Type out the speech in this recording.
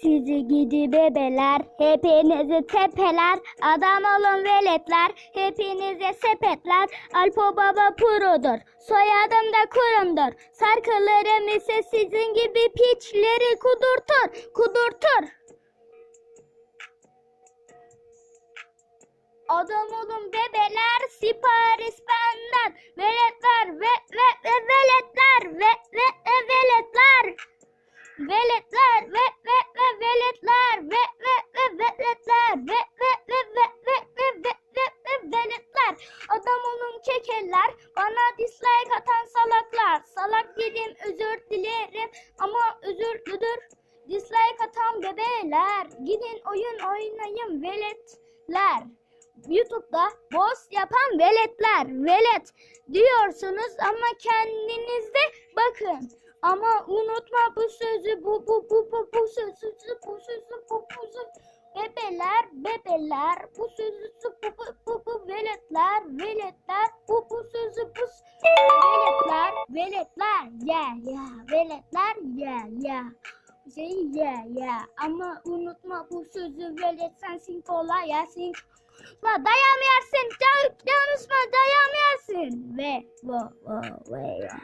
Sizi gidi bebeler, hepinizi tepeler, adam olun veletler, hepinize sepetler, Alpo baba purudur, soyadım da kurumdur, sarkılarım ise sizin gibi piçleri kudurtur, kudurtur. Adam olun bebeler, sipariş benden, veletler ve ve ve veletler ve ve ve veletler. Veletler ve ve ve veletler ve ve ve veletler ve ve ve ve ve ve ve ve ve veletler adam olun kekeler bana dislike atan salaklar salak dedim özür dilerim ama özürlüdür dislike atan bebeler gidin oyun oynayın veletler YouTube'da boss yapan veletler. Velet diyorsunuz ama kendinizde bakın. Ama unutma bu sözü bu bu bu bu bu sözü bu sözü bu bu sözü bebeler bebeler bu sözü bu bu bu bu veletler veletler bu bu sözü bu veletler veletler ya ya veletler ya ya şey ye ye. Ama unutma bu sözü verirsen sin kola yersin. La dayam yersin. Can, yanışma dayam yersin. Ve vo vo ve ya.